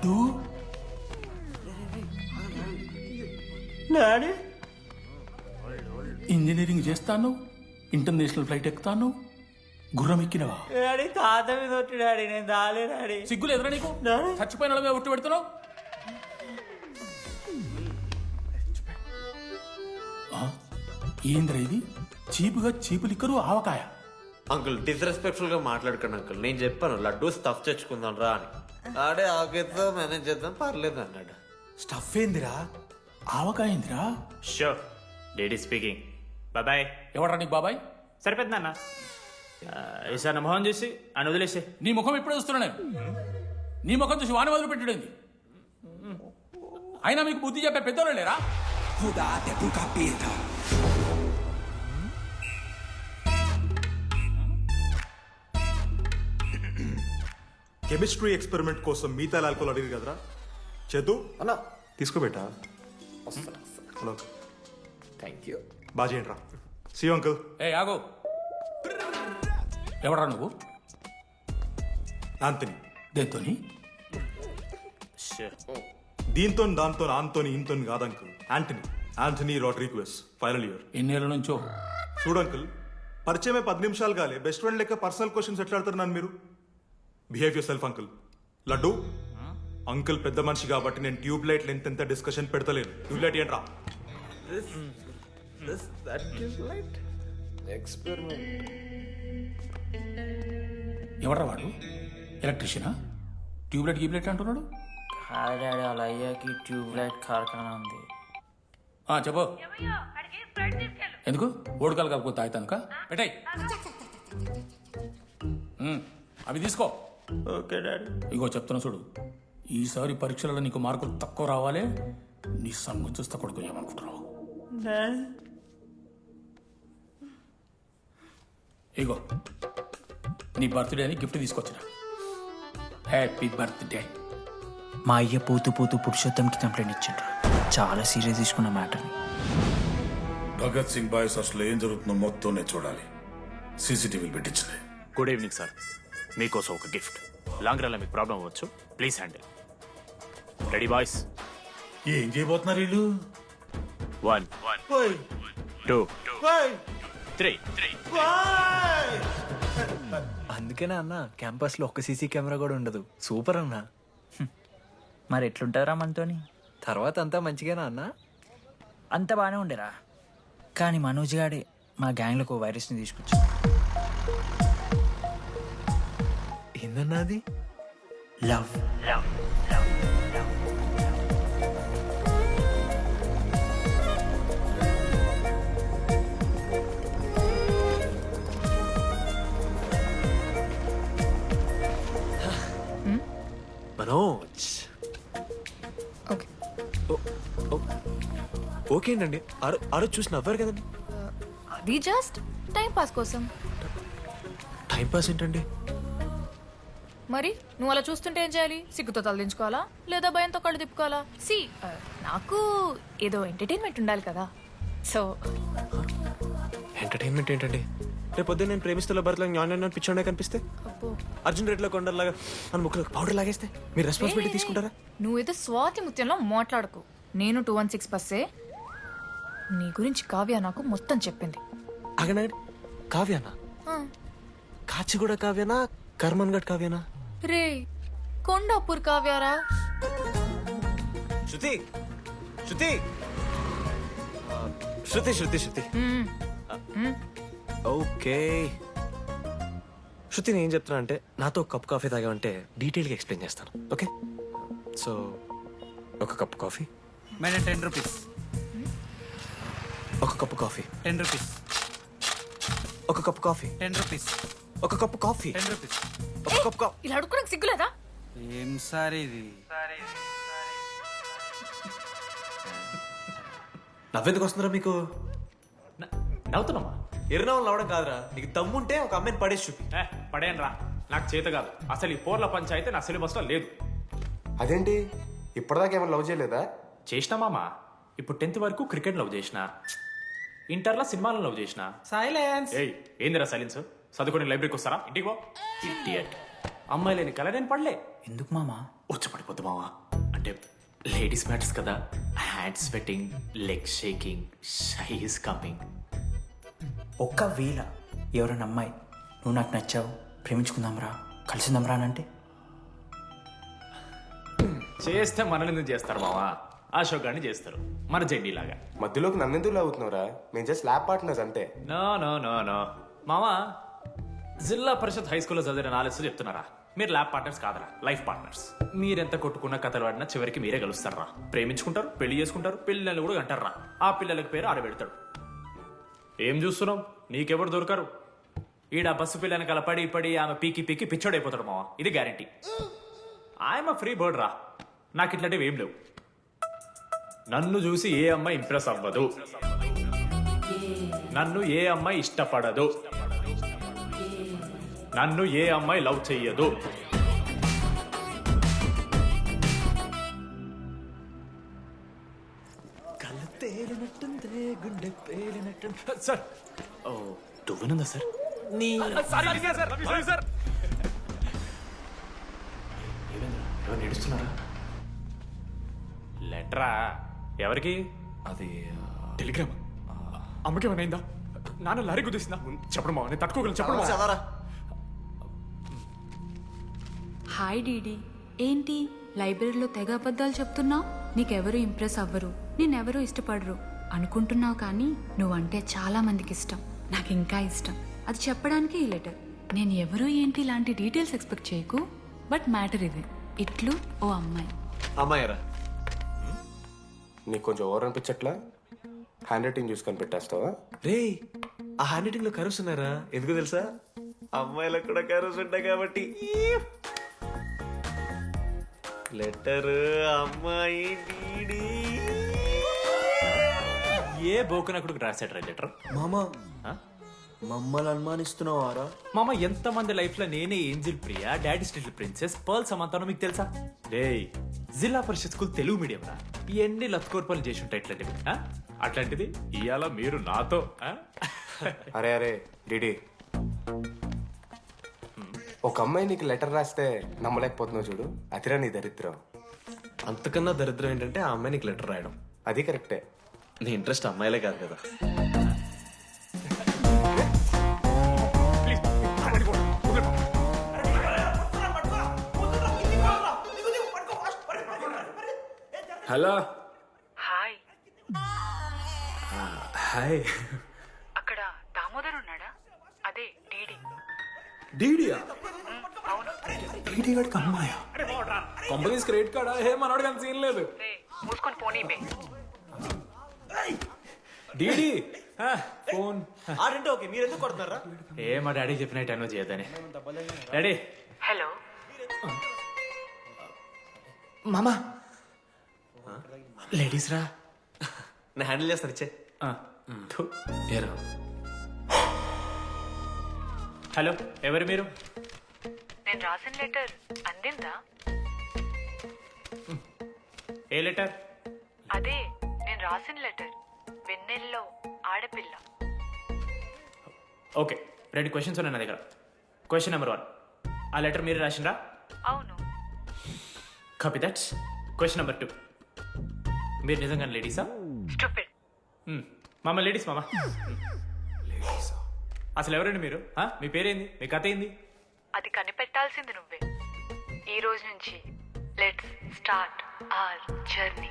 Laddu daddy engineering చేస్తాను international flight ఎక్కుతాను గుర్రం ఎక్కినవా? డాడీ తాత మీద ఒట్టు డాడీ నేను దాలే డాడీ సిగ్గులు ఎదురా నీకు. చచ్చిపోయిన వాళ్ళ మీద ఒట్టు పెడుతున్నావు? ఏందిరా ఇది? చీపుగా చీపు లిక్కరు ఆవకాయ. అంకుల్ డిస్రెస్పెక్ట్ఫుల్గా మాట్లాడకండి అంకుల్. నేను చెప్పాను లడ్డు స్టఫ్ తెచ్చుకుందాం రా అని. ఆడే ఆకేతో మేనేజ్ చేద్దాం పర్లేదు అన్నాడు. స్టఫ్ ఏందిరా? ఆవకాయ ఏందిరా? షో డేడీ స్పీకింగ్ బాబాయ్. ఎవడ్రా నీకు బాబాయ్? సరిపోతుంది అన్న ఈసారి నా మొహం చూసి అని వదిలేసే నీ ముఖం ఎప్పుడే చూస్తున్నా నేను. నీ ముఖం చూసి వాని వదిలి పెట్టడండి అయినా మీకు బుద్ధి చెప్పే పెద్దోళ్ళు లేరా? Mudate pro capeta. Chemistry experiment కోసం మిగతా ఆల్కోల్ అడిగి కదరా? చేతు అన్నా. తీసుకోబెట్టా హలో. థ్యాంక్ యూ బాగా చేయండి రా సి అంకుల్ ఏ ఆగో. ఎవడ్రా నువ్వు? ఆంతని దేంతోని? దీంతో దాంతో ఆంతోని ఇంతో కాదు uncle Antony Antony Rodrigues final year ఎన్నేళ్ళ నుంచో? చూడు అంకుల్ పరిచయమే పది నిమిషాలు కాలే. బెస్ట్ ఫ్రెండ్ లెక్క పర్సనల్ క్వశ్చన్స్ ఎట్లా అడుగుతారు నన్ను మీరు? Behave yourself uncle laddu uncle పెద్ద మనిషి కాబట్టి నేను ట్యూబ్ లైట్ లెంత్ ఎంత డిస్కషన్ పెడతలేను. ట్యూబ్ లైట్ ఏంట్రా? ఎక్స్పెరిమెంట్ ఎవడ్రా వాడు? ఎలక్ట్రీషియనా ట్యూబ్లైట్ గీబ్లైట్ అంటున్నాడు? హాయ్ డాడీ అలా అయ్యాకి ట్యూబ్ లైట్ కార్ఖానా ఉంది. ఆ, చెప్పు. ఎందుకు? ఓడకాలు కలుపుకో తాగుతానుక? పెట్టాయి. అవి తీసుకో. Okay daddy. ఇగో చెప్తున్నా చూడు. ఈసారి పరీక్షలలో నీకు మార్కులు తక్కువ రావాలి నీ సంగం చూస్తే కొడుకు ఏమనుకుంటున్నావు? ఇగో నీ బర్త్డే అని గిఫ్ట్ తీసుకొచ్చిన. Happy birthday. మా అయ్య పోతూ పోతూ పురుషోత్తంకి కంప్లైంట్ ఇచ్చిండ్రు. చాలా సీరియస్ తీసుకున్న మ్యాటర్ని. భగత్ సింగ్ బాయ్స్ అసలు ఏం జరుగుతుందో మొత్తం నేను చూడాలి. సీసీటీవీలు పెట్టించలే. Good evening sir. మీకోసం ఒక గిఫ్ట్. లాంగ్ రన్లో మీకు ప్రాబ్లం అవ్వచ్చు. Please handle. Ready boys? ఏం చేయబోతున్నారు వీళ్ళు? One two three. త్రీ అందుకేనా అన్న క్యాంపస్లో ఒక్క సీసీ కెమెరా కూడా ఉండదు. సూపర్ అన్న. మరి ఎట్లుంటారా మనతోని? తర్వాత అంతా మంచిగానా అన్న అంత బాగానే ఉండేరా. కానీ మనోజ్ గాడే మా గ్యాంగ్లోకి వైరస్ని తీసుకొచ్చి ఏందన్నా అది లవ్. మనోజ్. ఓకే. ఓకే అండి ఆ రోజు చూసి నవ్వారు కదండి. అది జస్ట్ టైం పాస్ కోసం. టైం పాస్ ఏంటండి? మరి? నువ్వు అలా చూస్తుంటే ఏం చేయాలి? సిగ్గుతో తలదించుకోవాలా? లేదా భయంతో కళ్ళు తిప్పుకోవాలా? సి నాకు ఏదో ఎంటర్టైన్మెంట్ ఉండాలి కదా. సో ఎంటర్టైన్మెంట్ ఏంటండి? రేపు పొద్దున్న నేను ప్రేమిస్తున్న భర్తలో జ్ఞానం పిచ్చోడే కనిపిస్తే అబ్బో. అర్జున్ రెడ్లో కొండలాగా మన ముక్కలు పౌడర్ లాగేస్తే మీరు రెస్పాన్సిబిలిటీ తీసుకుంటారా? నువ్వేదో స్వాతి ముత్యంలో మాట్లాడకు. నేను టూ వన్ సిక్స్ బస్సే. నీ గురించి కావ్య నాకు మొత్తం చెప్పింది. అగనాడు కావ్యానా? ఆ, కాచిగూడ కావ్యానా? కర్మన్ గడ్ కావ్యానా? రే కొండాపూర్ కావ్యారా? శృతి శృతి. శృతి శృతి శృతి. ఓకే. శృతి నేను ఏం చెప్తున్నా అంటే నాతో ఒక కప్ కాఫీ తాగామంటే డీటెయిల్గా ఎక్స్ప్లెయిన్ చేస్తాను. ఓకే? సో ఒక cup coffee. Madam ten rupees. ఒక కప్పు కాఫీ. Ten rupees. ఒక కప్పు కాఫీ. Ten rupees. ఒక కప్పు కాఫీ. Ten rupees. ఇలా అడుక్కోడానికి సిగ్గులేదా? ఏం సార్ ఇది? నవ్వెందుకు వస్తున్నారా మీకు? నవ్వుతున్నామా? ఎర్రనవ్వులు నవ్వడం కాదురా. నీకు దమ్ముంటే ఒక అమ్మాయిని పడేసి చూపి. ఏ పడేయను రా నాకు చేత కాదు. అసలు ఈ పోర్ల పంచాయితీ నా సిలబస్లో లేదు. అదేంటి? ఇప్పటిదాకా ఏమైనా లవ్ చేయలేదా? చేసినా మామా? ఇప్పుడు టెన్త్ వరకు క్రికెట్ లవ్ చేసిన. ఇంటర్లో సినిమాలను లవ్ చేసిన. సైలెన్స్. ఏయ్ ఏందిరా సైలెన్స్? చదువుకొని లైబ్రరీకి వస్తారా? ఇంటికి పో. ఇడియట్ అమ్మాయి లేని కల నేను పడలే. ఎందుకు మామా? వచ్చి పడిపో వద్దు మావా. అంటే లేడీస్ మ్యాటర్స్ కదా. Hand sweating leg shaking shy is coming ఒక్కవేళ ఎవరైనా అమ్మాయి నువ్వు నాకు నచ్చావు ప్రేమించుకుందాంరా కలిసిందాంరా అని అంటే? చేస్తే మనల్ని ఎందుకు చేస్తారు మావా? అశోక్ గారిని చేస్తారు. మన జెండీ లాగా. మధ్యలోకి నన్నెందుకు లాగుతున్నావురా? మేము జస్ట్ ల్యాబ్ పార్ట్నర్స్ అంతే. నో నో నో నో మావా జిల్లా పరిషత్ హై స్కూల్లో చదివిన నాలెడ్జ్ చెప్తున్నారా? మీరు ల్యాబ్ పార్ట్నర్స్ కాదరా లైఫ్ పార్ట్నర్స్. మీరెంత కొట్టుకున్న కథలు పడినా చివరికి మీరే గెలుస్తారా? ప్రేమించుకుంటారు పెళ్ళి చేసుకుంటారు పిల్లలు కూడా అంటారా ఆ పిల్లలకి పేరు ఆడబెడతాడు ఏం చూస్తున్నావు? నీకెవరు దొరకరు? ఈడ బస్సు పిల్లని కల పడి పడి ఆమె పీకి పీకి పిచ్చోడైపోతాడు మావా. ఇది గ్యారంటీ. ఆయమ ఫ్రీ బర్డ్ రా. నాకు ఇట్లాంటివి ఏం లేవు. నన్ను చూసి ఏ అమ్మాయి ఇంప్రెస్ అవ్వదు. నన్ను ఏ అమ్మాయి ఇష్టపడదు. నన్ను ఏ అమ్మాయి లవ్ చెయ్యదు. సార్! ఓ దువ్వనుందా సార్? నీ సార్ లెటరా? ఎవరికి? అది టెలిగ్రామ్. అమ్మకి ఏమైనా నాన్న లారీ కుదిస్తుందా చెప్పడం నేను తట్టుకోగలను చెప్పడం. చదవరా. Hi DD. ఏంటి? లైబ్రరీలో తెగ అబద్ధాలు చెప్తున్నావు? నీకెవరు ఇంప్రెస్ అవ్వరు. నేనెవరూ ఇష్టపడరు. అనుకుంటున్నావు కానీ నువ్వంటే చాలా మందికి ఇష్టం. నాకు ఇంకా ఇష్టం. అది చెప్పడానికి ఈ లెటర్. నేను ఎవరు ఏంటి ఇలాంటి డీటెయిల్స్ ఎక్స్పెక్ట్ చేయకు. బట్ మ్యాటర్ ఇది. ఇట్లు ఓ అమ్మాయి. అమ్మాయిరా. నీకు కొంచెం ఓవర్ అనిపించట్లా? హ్యాండ్ రైటింగ్ చూసుకొని పెట్టేస్తావా రే ఆ హ్యాండ్ రైటింగ్లో కర్వ్స్ ఉన్నారా ఎందుకు తెలుసా? అమ్మాయిలకు కూడా కర్వ్స్ ఉంటాయి కాబట్టి. లెటర్ అమ్మాయి డీడీ. ఏ బోకనకుడికి రాశాడు రా లెటర్? మామా మమ్మల్ని అనుమానిస్తున్నావారా? మామ ఎంత మంది లైఫ్లో నేనే angel Priya daddy still princess pearl సమంతానో మీకు తెలుసా? డే జిల్లా పరిషత్ స్కూల్ తెలుగు మీడియం రా. ఎన్ని లత్కోర్పాలు చేసి ఉంటాయి ఇట్లాంటివి ఆ? అట్లాంటిది ఇవాళ మీరు నాతో ఆ? అరే అరే డిడి. ఒక అమ్మాయి నీకు లెటర్ రాస్తే నమ్మలేకపోతున్నావు చూడు. అతిరా నీ దరిద్రం. అంతకన్నా దరిద్రం ఏంటంటే ఆ అమ్మాయి నీకు లెటర్ రాయడం. అది కరెక్టే. నీ ఇంట్రెస్ట్ అమ్మాయిలే కాదు కదా. హలో. హాయ్. హాయ్. అక్కడ దామోదర్ ఉన్నాడా? అదే డీడీ. డీడియా? కంపెనీస్ క్రెడిట్ కార్డా? ఏ మనోడు కానీ సీన్ లేదు. మూసుకొని పోనీ బే డీడీ. ఫోన్. ఆడంటే ఓకే మీరు ఎందుకు కొడుతున్నారా ఏ మా డాడీ చెప్పినట్టు అనో చేయదని డాడీ. హలో. మామా. లేడీస్ రా. నేను హ్యాండిల్ చేస్తాను ఇచ్చే. ఏరా. హలో ఎవరు మీరు? నేను రాసిన లెటర్ అందిందా? ఏ లెటర్? అదే నేను రాసిన లెటర్. వెన్నెల్లో ఆడపిల్ల. ఓకే రెండు క్వశ్చన్స్ ఉన్నాయి నా దగ్గర. క్వశ్చన్ నెంబర్ వన్ ఆ లెటర్ మీరు రాసిండ్రా? అవును. Copy that's question number two మీరు నిజంగా లేడీసా? స్టూపిడ్ మామ లేడీస్ మామ. అసలు ఎవరండి మీరు? ఆ? మీ పేరేంది? మీ కథ ఏంది? అది కనిపెట్టాల్సింది నువ్వే. ఈ రోజు నుంచి లెట్స్ స్టార్ట్ ఆర్ జర్నీ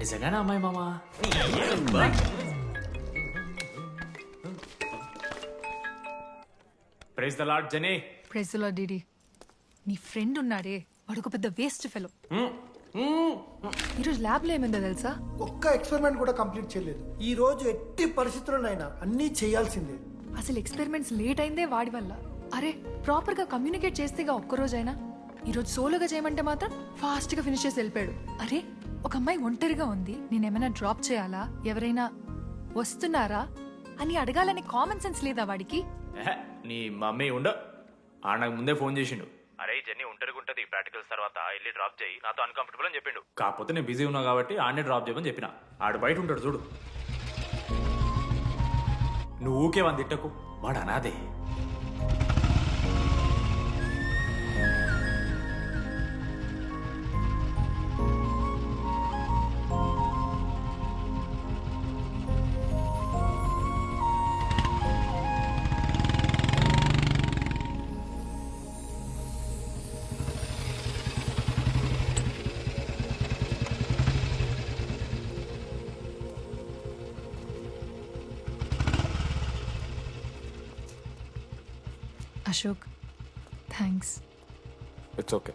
నిజంగానే అమ్మాయి మామ? ప్రైజ్ ద లార్డ్ జనీ ప్రెజలో డిడి నీ ఫ్రెండ్ ఉన్నాడే. వాడు ఒక పెద్ద వేస్ట్ ఫెలో ఈరోజు ల్యాబ్లో ఏమైందో తెలుసా? ఒక్క ఎక్స్పెరిమెంట్ కూడా కంప్లీట్ చేయలేదు. ఈ రోజు ఎట్టి పరిస్థితుల్లోనైనా అన్నీ చేయాల్సిందే. అసలు ఎక్స్పెరిమెంట్స్ లేట్ అయిందే వాడి వల్ల. అరే ప్రాపర్గా కమ్యూనికేట్ చేస్తేగా ఒక్కరోజైనా. ఈరోజు సోలోగా చేయమంటే మాత్రం ఫాస్ట్గా ఫినిష్ చేసి వెళ్ళిపోయాడు. అరే ఒక అమ్మాయి ఒంటరిగా ఉంది నేనేమైనా డ్రాప్ చేయాలా? ఎవరైనా వస్తున్నారా? అని అడగాలని కామన్ సెన్స్ లేదా వాడికి? నీ మమ్మీ ఉండ. ఆ నాకు ముందే ఫోన్ చేసిండు. అరే జర్నీ ఒంటరిగా ఉంటుంది ప్రాక్టికల్స్ తర్వాత వెళ్ళి డ్రాప్ చేయి. నాతో అన్కంఫర్టబుల్ అని చెప్పిండు. కాకపోతే నేను బిజీ ఉన్నా కాబట్టి ఆడనే డ్రాప్ చేయమని చెప్పిన. ఆడు బయట ఉంటాడు చూడు. నువ్వు ఊకే వంద వాడు అనాదే అశోక్ థ్యాంక్స్ ఇట్స్ ఓకే